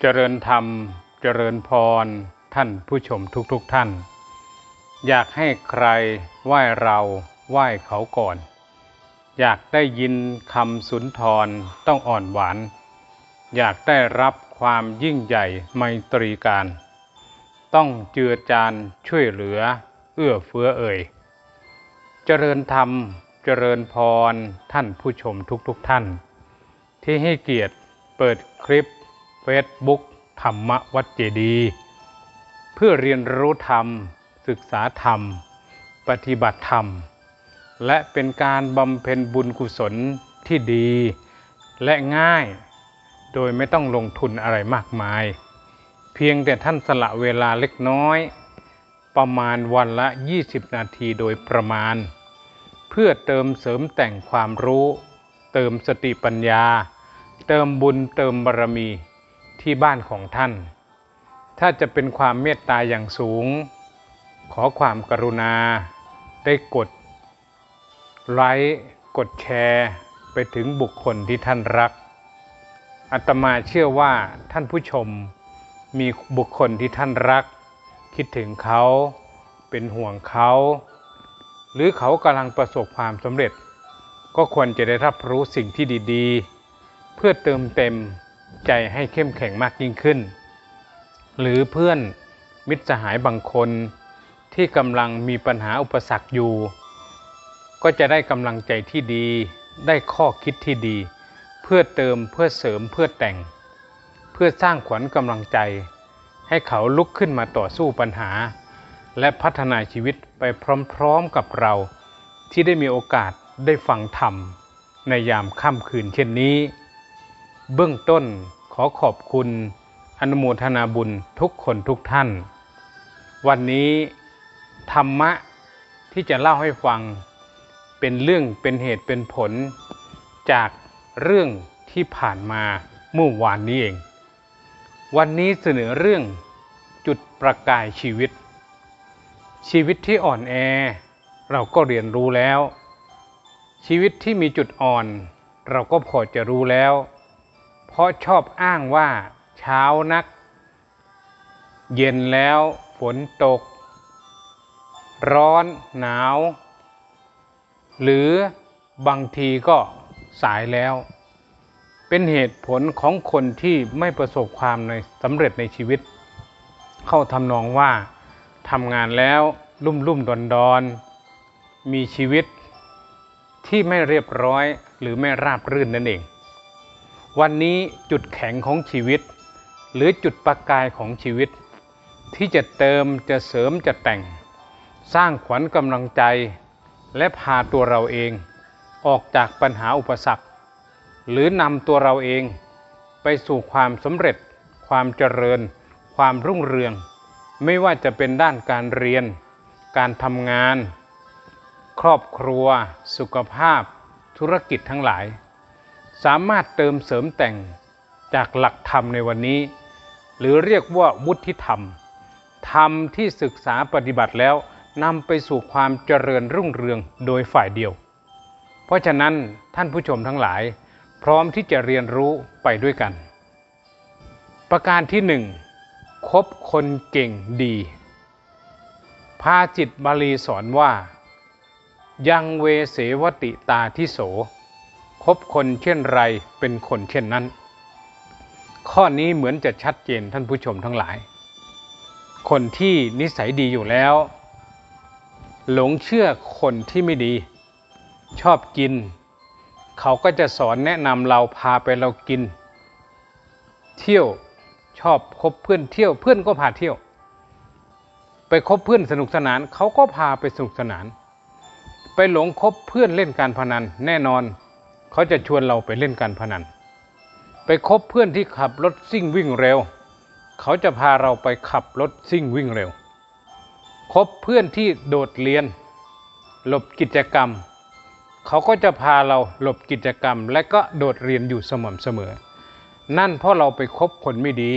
เจริญธรรม เจริญพร ท่านผู้ชมทุกๆทท่าน อยากให้ใครไหว้เราไหว้เขาก่อน อยากได้ยินคำสุนทรต้องอ่อนหวาน อยากได้รับความยิ่งใหญ่ไมตรีการ ต้องเจือจานช่วยเหลือ เอื้อเฟื้อเอ่ย เจริญธรรม เจริญพร ท่านผู้ชมทุกๆทท่าน ที่ให้เกียรติเปิดคลิป เฟซบุ๊กธรรมวัดเจดี เพื่อเรียนรู้ธรรม ศึกษาธรรม ปฏิบัติธรรม และเป็นการบำเพ็ญบุญกุศลที่ดี และง่าย โดยไม่ต้องลงทุนอะไรมากมาย เพียงแต่ท่านสละเวลาเล็กน้อย ประมาณวันละ 20 นาทีโดยประมาณ เพื่อเติมเสริมแต่งความรู้ เติมสติปัญญา เติมบุญเติมบารมี ที่บ้านของท่าน ถ้าจะเป็นความเมตตาอย่างสูง ขอความกรุณาได้กดไลค์กดแชร์ไปถึงบุคคลที่ท่านรักอาตมาเชื่อว่าท่านผู้ชมมีบุคคลที่ท่านรัก คิดถึงเขาเป็นห่วงเขา หรือเขากำลังประสบความสำเร็จ ก็ควรจะได้รับรู้สิ่งที่ดี ๆ เพื่อเติมเต็ม ใจให้เข้มแข็งมากยิ่งขึ้น หรือเพื่อนมิตรสหายบางคนที่กำลังมีปัญหาอุปสรรคอยู่ ก็จะได้กำลังใจที่ดี ได้ข้อคิดที่ดี เพื่อเติมเพื่อเสริมเพื่อแต่ง เพื่อสร้างขวัญกำลังใจ ให้เขาลุกขึ้นมาต่อสู้ปัญหา และพัฒนาชีวิตไปพร้อมๆกับเรา ที่ได้มีโอกาสได้ฟังธรรมในยามค่ำคืนเช่นนี้ เบื้องต้นขอขอบคุณอนุโมทนาบุญทุกคนทุกท่าน วันนี้ธรรมะที่จะเล่าให้ฟังเป็นเรื่องเป็นเหตุเป็นผลจากเรื่องที่ผ่านมาเมื่อวานนี้เอง วันนี้เสนอเรื่องจุดประกายชีวิต ชีวิตที่อ่อนแอเราก็เรียนรู้แล้ว ชีวิตที่มีจุดอ่อน เราก็พอจะรู้แล้ว เพราะชอบอ้างว่าเช้านัก เย็นแล้วฝนตก ร้อนหนาว หรือบางทีก็สายแล้ว เป็นเหตุผลของคนที่ไม่ประสบความในสำเร็จในชีวิต เข้าทำนองว่าทำงานแล้วลุ่มลุ่มดอนดอนมีชีวิตที่ไม่เรียบร้อยหรือไม่ราบรื่นนั่นเอง วันนี้จุดแข็งของชีวิต หรือจุดประกายของชีวิต ที่จะเติมจะเสริมจะแต่ง สร้างขวัญกำลังใจ และพาตัวเราเอง ออกจากปัญหาอุปสรรค หรือนำตัวเราเองไปสู่ความสำเร็จ ความเจริญ ความรุ่งเรือง ไม่ว่าจะเป็นด้านการเรียน การทำงาน ครอบครัว สุขภาพ ธุรกิจทั้งหลาย สามารถเติมเสริมแต่งจากหลักธรรมในวันนี้ หรือเรียกว่าวุฒิธรรม ธรรมที่ศึกษาปฏิบัติแล้วนำไปสู่ความเจริญรุ่งเรืองโดยฝ่ายเดียว เพราะฉะนั้นท่านผู้ชมทั้งหลาย พร้อมที่จะเรียนรู้ไปด้วยกัน ประการที่หนึ่งคบคนเก่งดี พาจิตบาลีสอนว่า ยังเวเสวติตาทิโส คบคนเช่นไรเป็นคนเช่นนั้น ข้อนี้เหมือนจะชัดเจนท่านผู้ชมทั้งหลาย คนที่นิสัยดีอยู่แล้ว หลงเชื่อคนที่ไม่ดี ชอบกิน เขาก็จะสอนแนะนำเราพาไปเรากิน เที่ยวชอบคบเพื่อนเที่ยวเพื่อนก็พาเที่ยว ไปคบเพื่อนสนุกสนานเขาก็พาไปสนุกสนาน ไปหลงคบเพื่อนเล่นการพนันแน่นอน เขาจะชวนเราไปเล่นการพนัน ไปคบเพื่อนที่ขับรถซิ่งวิ่งเร็ว เขาจะพาเราไปขับรถซิ่งวิ่งเร็ว คบเพื่อนที่โดดเรียน หลบกิจกรรม เขาก็จะพาเราหลบกิจกรรม และก็โดดเรียนอยู่สม่ำเสมอ นั่นเพราะเราไปคบคนไม่ดี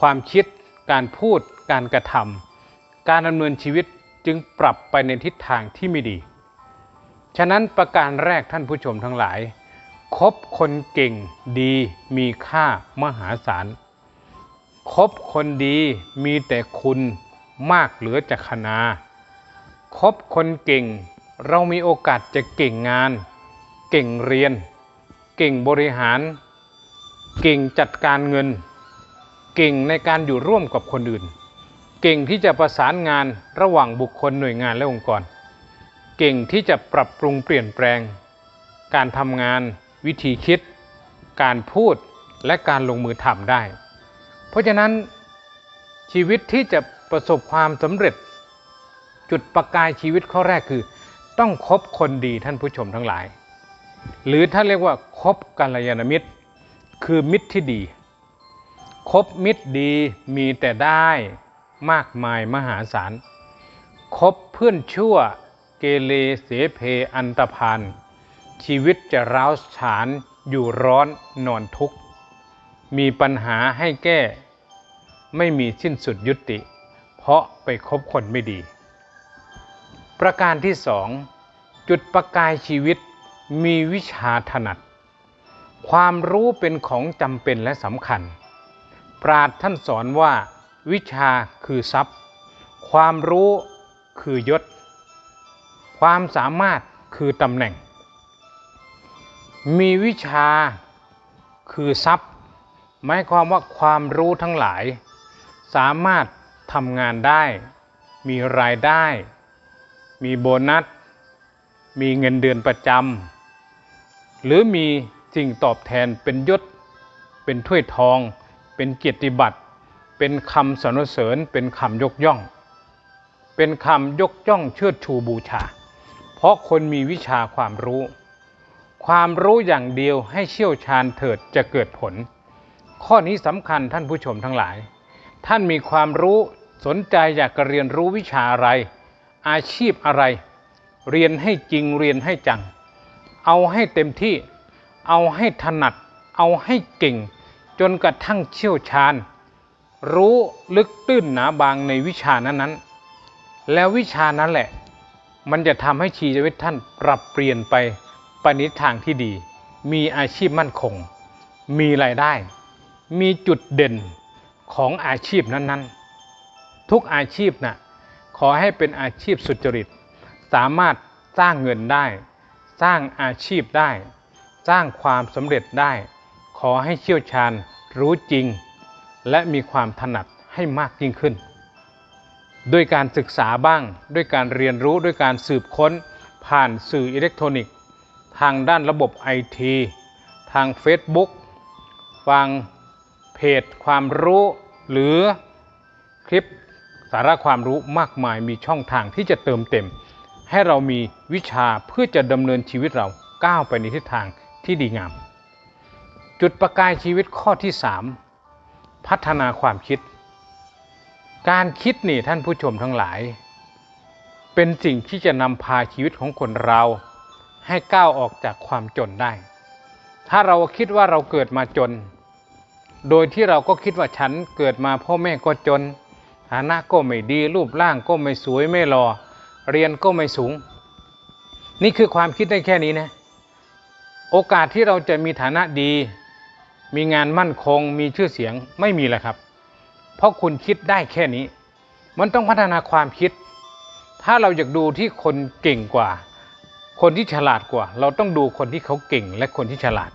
ความคิด การพูด การกระทำการดำเนินชีวิตจึงปรับไปในทิศทางที่ไม่ดี ฉะนั้นประการแรกท่านผู้ชมทั้งหลาย คบคนเก่งดีมีค่ามหาศาล คบคนดีมีแต่คุณมากเหลือจะขนา คบคนเก่ง เรามีโอกาสจะเก่งงาน เก่งเรียน เก่งบริหาร เก่งจัดการเงิน เก่งในการอยู่ร่วมกับคนอื่น เก่งที่จะประสานงานระหว่างบุคคลหน่วยงานและองค์กร เก่งที่จะปรับปรุงเปลี่ยนแปลง การทำงานวิธีคิด การพูดและการลงมือทำได้ เพราะฉะนั้นชีวิตที่จะประสบความสำเร็จ จุดประกายชีวิตข้อแรกคือ ต้องคบคนดีท่านผู้ชมทั้งหลาย หรือถ้าเรียกว่าคบกัลยาณมิตร คือมิตรที่ดี คบมิตรดีมีแต่ได้มากมายมหาศาลคบเพื่อนชั่ว เกเรเสเพอันตพานชีวิตจะร้าวฉานอยู่ร้อนนอนทุกข์ มีปัญหาให้แก้ ไม่มีสิ้นสุดยุติ เพราะไปคบคนไม่ดี ประการที่สองจุดประกายชีวิตมีวิชาถนัด ความรู้เป็นของจำเป็นและสำคัญ ปราดท่านสอนว่า วิชาคือทรัพย์ ความรู้คือยศ ความสามารถคือตำแหน่ง มีวิชาคือทรัพย์ หมายความว่าความรู้ทั้งหลาย สามารถทำงานได้ มีรายได้ มีโบนัส มีเงินเดือนประจำหรือมีสิ่งตอบแทนเป็นยศ เป็นถ้วยทอง เป็นเกียรติบัตร เป็นคำสรรเสริญ เป็นคำยกย่อง เป็นคำยกย่องเชิดชูบูชา เพราะคนมีวิชาความรู้ ความรู้อย่างเดียวให้เชี่ยวชาญเถิดจะเกิดผล ข้อนี้สำคัญท่านผู้ชมทั้งหลาย ท่านมีความรู้สนใจอยากเรียนรู้วิชาอะไร อาชีพอะไร เรียนให้จริงเรียนให้จัง เอาให้เต็มที่ เอาให้ถนัด เอาให้เก่ง จนกระทั่งเชี่ยวชาญ รู้ลึกตื้นหนาบางในวิชานั้นๆ แล้ววิชานั้นแหละ มันจะทำให้ชีวิตท่านปรับเปลี่ยนไปไปในทางที่ดี มีอาชีพมั่นคง มีรายได้ มีจุดเด่นของอาชีพนั้นๆ ทุกอาชีพนะ่ะขอให้เป็นอาชีพสุจริต สามารถสร้างเงินได้ สร้างอาชีพได้ สร้างความสำเร็จได้ ขอให้เชี่ยวชาญรู้จริง และมีความถนัดให้มากยิ่งขึ้น ด้วยการศึกษาบ้าง ด้วยการเรียนรู้ด้วยการสืบค้น ผ่านสื่ออิเล็กทรอนิกส์ ทางด้านระบบไอทีทาง Facebook ฟังเพจความรู้ หรือคลิปสาระความรู้มากมายมีช่องทางที่จะเติมเต็ม ให้เรามีวิชาเพื่อจะดำเนินชีวิตเราก้าวไปในทิศทางที่ดีงาม จุดประกายชีวิตข้อที่ 3 พัฒนาความคิด การคิดนี่ท่านผู้ชมทั้งหลาย เป็นสิ่งที่จะนำพาชีวิตของคนเราให้ก้าวออกจากความจนได้ ถ้าเราคิดว่าเราเกิดมาจน โดยที่เราก็คิดว่าฉันเกิดมาพ่อแม่ก็จน ฐานะก็ไม่ดีรูปร่างก็ไม่สวยไม่หล่อเรียนก็ไม่สูง นี่คือความคิดได้แค่นี้นะ โอกาสที่เราจะมีฐานะดี มีงานมั่นคงมีชื่อเสียงไม่มีแล้วครับ เพราะคุณคิดได้แค่นี้ มันต้องพัฒนาความคิด ถ้าเราอยากดูที่คนเก่งกว่า คนที่ฉลาดกว่า เราต้องดูคนที่เขาเก่งและคนที่ฉลาด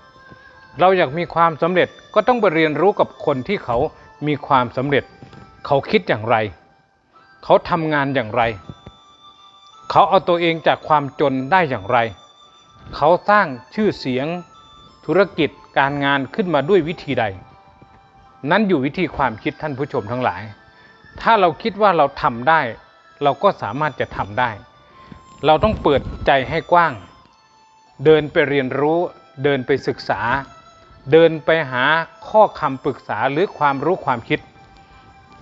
เราอยากมีความสำเร็จก็ต้องไปเรียนรู้กับคนที่เขามีความสำเร็จ เขาคิดอย่างไร เขาทำงานอย่างไร เขาเอาตัวเองจากความจนได้อย่างไร เขาสร้างชื่อเสียงธุรกิจการงานขึ้นมาด้วยวิธีใด นั้นอยู่วิธีความคิดท่านผู้ชมทั้งหลาย ถ้าเราคิดว่าเราทำได้ เราก็สามารถจะทำได้ เราต้องเปิดใจให้กว้าง เดินไปเรียนรู้ เดินไปศึกษา เดินไปหาข้อคำปรึกษาหรือความรู้ความคิด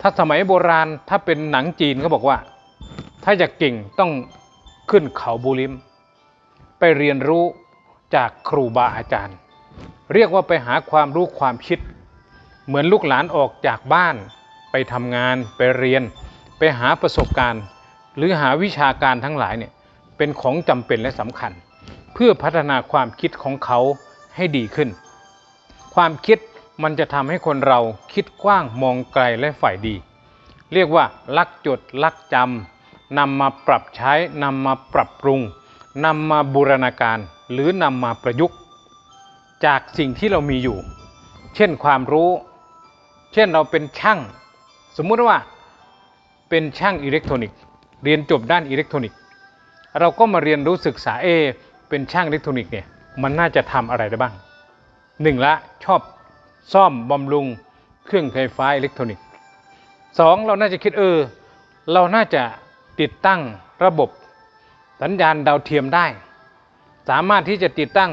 ถ้าสมัยโบราณถ้าเป็นหนังจีนเขาบอกว่า ถ้าอยากเก่งต้องขึ้นเขาบูลิม ไปเรียนรู้จากครูบาอาจารย์ เรียกว่าไปหาความรู้ความคิด เหมือนลูกหลานออกจากบ้าน ไปทำงานไปเรียน ไปหาประสบการณ์ หรือหาวิชาการทั้งหลายเนี่ยเป็นของจำเป็นและสำคัญ เพื่อพัฒนาความคิดของเขาให้ดีขึ้น ความคิดมันจะทำให้คนเราคิดกว้างมองไกลและฝ่ายดี เรียกว่าลักจดลักจำนำมาปรับใช้นำมาปรับปรุงนำมาบูรณาการหรือนำมาประยุกต์ จากสิ่งที่เรามีอยู่ เช่นความรู้ เช่นเราเป็นช่างสมมุติว่าเป็นช่างอิเล็กทรอนิกส์เรียนจบด้านอิเล็กทรอนิกส์เราก็มาเรียนรู้ศึกษาเอเป็นช่างอิเล็กทรอนิกส์เนี่ยมันน่าจะทำอะไรได้บ้างหนึ่งละชอบซ่อมบำรุงเครื่องไฟฟ้าอิเล็กทรอนิกส์สองเราน่าจะคิดเออ เราน่าจะติดตั้งระบบสัญญาณดาวเทียมได้ สามารถที่จะติดตั้ง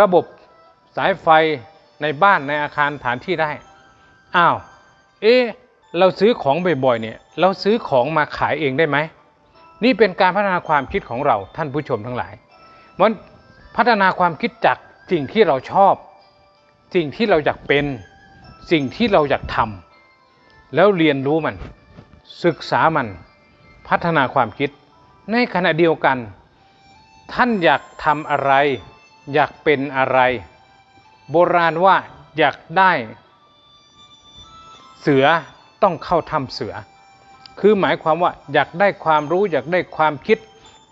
ระบบสายไฟในบ้านในอาคารฐานที่ได้ อ้าว เอ๊ะเราซื้อของบ่อยๆเนี่ยเราซื้อของมาขายเองได้ไหม นี่เป็นการพัฒนาความคิดของเราท่านผู้ชมทั้งหลายมันพัฒนาความคิดจากสิ่งที่เราชอบ สิ่งที่เราอยากเป็น สิ่งที่เราอยากทำแล้วเรียนรู้มัน ศึกษามัน พัฒนาความคิด ในขณะเดียวกัน ท่านอยากทำอะไร อยากเป็นอะไร โบราณว่าอยากได้ เสือต้องเข้าถ้ำเสือ คือหมายความว่าอยากได้ความรู้อยากได้ความคิด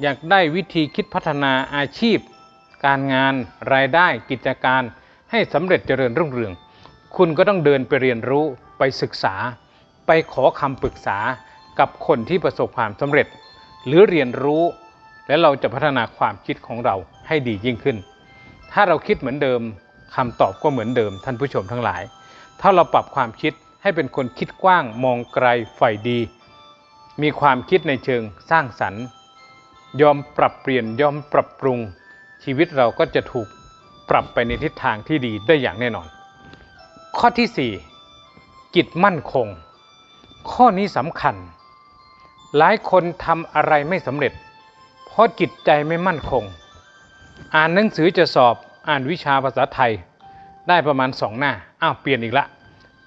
อยากได้วิธีคิดพัฒนาอาชีพ การงานรายได้กิจการให้สำเร็จเจริญรุ่งเรือง คุณก็ต้องเดินไปเรียนรู้ไปศึกษา ไปขอคำปรึกษากับคนที่ประสบความสำเร็จ หรือเรียนรู้และเราจะพัฒนาความคิดของเราให้ดียิ่งขึ้น ถ้าเราคิดเหมือนเดิมคำตอบก็เหมือนเดิมท่านผู้ชมทั้งหลาย ถ้าเราปรับความคิด ให้เป็นคนคิดกว้างมองไกลใฝ่ดี มีความคิดในเชิงสร้างสรรค์ ยอมปรับเปลี่ยนยอมปรับปรุง ชีวิตเราก็จะถูกปรับไปในทิศทางที่ดีได้อย่างแน่นอน ข้อที่ 4 จิตมั่นคง ข้อนี้สำคัญ หลายคนทำอะไรไม่สำเร็จ เพราะจิตใจไม่มั่นคง อ่านหนังสือจะสอบอ่านวิชาภาษาไทย ได้ประมาณสองหน้า อ้าว เปลี่ยนอีกละ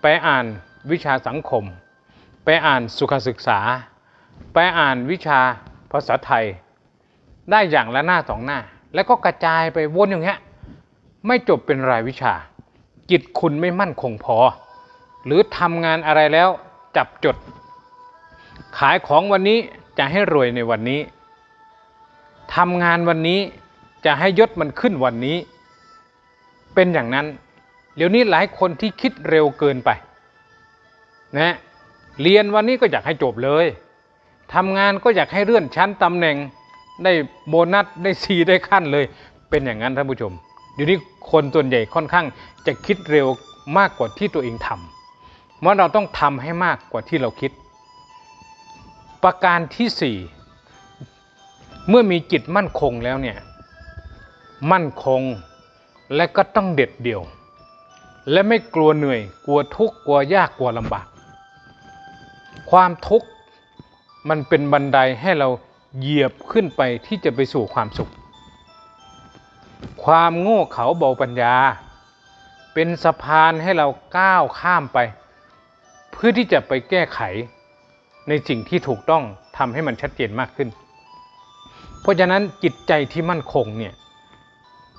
ไปอ่านวิชาสังคม ไปอ่านสุขศึกษา ไปอ่านวิชาภาษาไทย ได้อย่างละหน้าสองหน้า แล้วก็กระจายไปวนอย่างเงี้ยไม่จบเป็นรายวิชา จิตคุณไม่มั่นคงพอ หรือทำงานอะไรแล้วจับจด ขายของวันนี้จะให้รวยในวันนี้ทำงานวันนี้จะให้ยศมันขึ้นวันนี้ เป็นอย่างนั้น เดี๋ยวนี้หลายคนที่คิดเร็วเกินไปนะเรียนวันนี้ก็อยากให้จบเลยทำงานก็อยากให้เลื่อนชั้นตำแหน่งได้โบนัสได้ซีได้ขั้นเลย เป็นอย่างนั้นท่านผู้ชมเดี๋ยวนี้คนส่วนใหญ่ค่อนข้างจะคิดเร็วมากกว่าที่ตัวเองทำเพราะเราต้องทำให้มากกว่าที่เราคิด ประการที่สี่เมื่อมีจิตมั่นคงแล้วเนี่ย มั่นคงและก็ต้องเด็ดเดี่ยว และไม่กลัวเหนื่อย กลัวทุกข์กลัวยากกลัวลำบาก ความทุกข์มันเป็นบันไดให้เราเหยียบขึ้นไปที่จะไปสู่ความสุข ความโง่เขลาเบาปัญญา เป็นสะพานให้เราก้าวข้ามไป เพื่อที่จะไปแก้ไขในสิ่งที่ถูกต้องทำให้มันชัดเจนมากขึ้น เพราะฉะนั้นจิตใจที่มั่นคงเนี่ย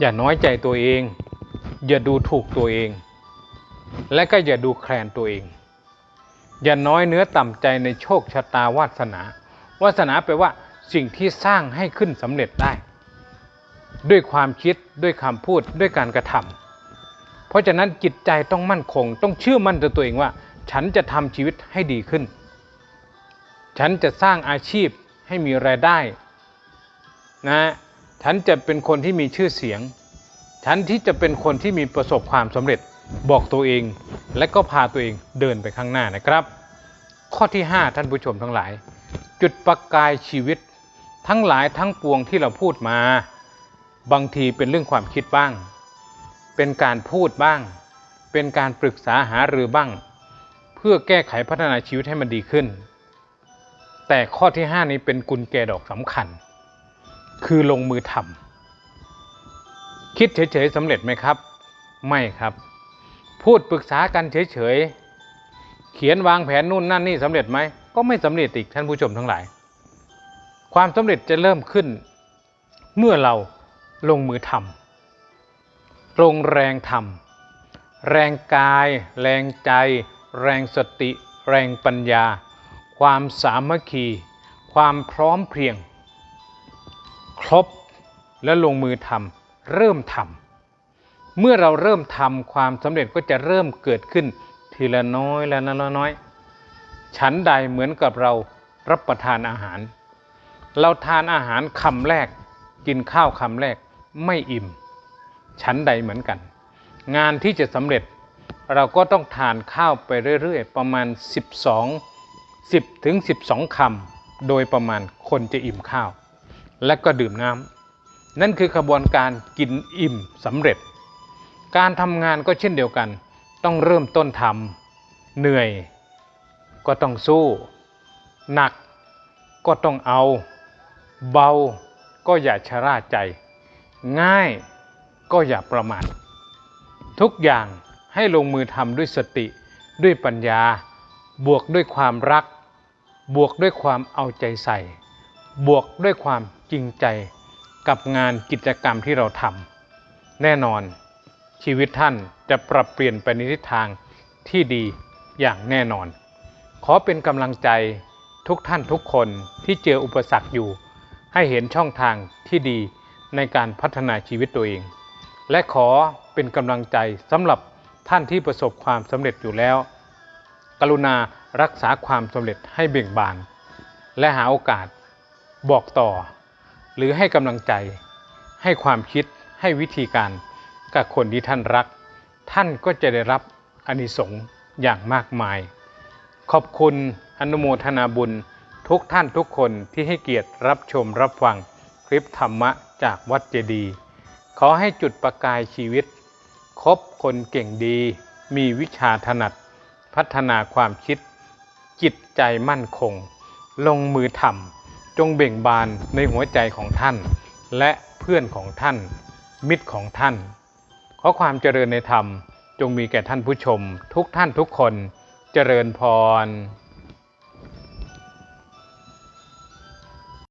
อย่าน้อยใจตัวเอง อย่าดูถูกตัวเอง และก็อย่าดูแคลนตัวเอง อย่าน้อยเนื้อต่ำใจในโชคชะตาวาสนา วาสนาแปลว่าสิ่งที่สร้างให้ขึ้นสำเร็จได้ ด้วยความคิดด้วยคำพูดด้วยการกระทำเพราะฉะนั้นจิตใจต้องมั่นคง ต้องเชื่อมั่นตัวเองว่า ฉันจะทำชีวิตให้ดีขึ้น ฉันจะสร้างอาชีพให้มีรายได้นะฉันจะเป็นคนที่มีชื่อเสียง ฉันที่จะเป็นคนที่มีประสบความสำเร็จ บอกตัวเองและก็พาตัวเองเดินไปข้างหน้านะครับ ข้อที่ 5 ท่านผู้ชมทั้งหลาย จุดประกายชีวิต ทั้งหลายทั้งปวงที่เราพูดมา บางทีเป็นเรื่องความคิดบ้าง เป็นการพูดบ้าง เป็นการปรึกษาหารือบ้าง เพื่อแก้ไขพัฒนาชีวิตให้มันดีขึ้น แต่ข้อที่ 5 นี้เป็นกุญแจดอกสำคัญ คือลงมือทำคิดเฉยๆสำเร็จไหมครับ ไม่ครับ พูดปรึกษากันเฉยๆ เขียนวางแผนนู่นนั่นนี่สำเร็จไหม ก็ไม่สำเร็จอีกท่านผู้ชมทั้งหลาย ความสำเร็จจะเริ่มขึ้น เมื่อเราลงมือทำลงแรงทแรงกาย แรงใจ แรงสติ แรงปัญญา ความสามัคคี ความพร้อมเพรียง ครบและลงมือทำเริ่มทำ เมื่อเราเริ่มทำความสำเร็จก็จะเริ่มเกิดขึ้นทีละน้อยและน้อยๆฉันใดเหมือนกับเรารับประทานอาหาร เราทานอาหารคำแรก กินข้าวคำแรกไม่อิ่ม ฉันใดเหมือนกัน งานที่จะสำเร็จเราก็ต้องทานข้าวไปเรื่อยๆ ประมาณ 12 10ถึง12คำโดยประมาณคนจะอิ่มข้าว และก็ดื่มน้ำนั่นคือขบวนการกินอิ่มสำเร็จ การทำงานก็เช่นเดียวกัน ต้องเริ่มต้นทำเหนื่อยก็ต้องสู้ หนักก็ต้องเอา เบาก็อย่าชะล่าใจ ง่ายก็อย่าประมาททุกอย่างให้ลงมือทำด้วยสติด้วยปัญญา บวกด้วยความรัก บวกด้วยความเอาใจใส่ บวกด้วยความจริงใจกับงานกิจกรรมที่เราทำแน่นอน ชีวิตท่านจะปรับเปลี่ยนไปในทิศทางที่ดีอย่างแน่นอน ขอเป็นกำลังใจทุกท่านทุกคนที่เจออุปสรรคอยู่ ให้เห็นช่องทางที่ดีในการพัฒนาชีวิตตัวเอง และขอเป็นกำลังใจสำหรับท่านที่ประสบความสำเร็จอยู่แล้ว กรุณารักษาความสำเร็จให้เบ่งบาน และหาโอกาสบอกต่อ หรือให้กำลังใจ ให้ความคิดให้วิธีการ กับคนที่ท่านรัก ท่านก็จะได้รับอนิสงส์อย่างมากมาย ขอบคุณอนุโมทนาบุญทุกท่านทุกคนที่ให้เกียรติรับชมรับฟังคลิปธรรมะจากวัดเจดีย์ขอให้จุดประกายชีวิต คบคนเก่งดี มีวิชาถนัด พัฒนาความคิด จิตใจมั่นคง ลงมือทำจงเบ่งบานในหัวใจของท่าน และเพื่อนของท่าน มิตรของท่าน ขอความเจริญในธรรมจงมีแก่ท่านผู้ชม ทุกท่านทุกคนเจริญพร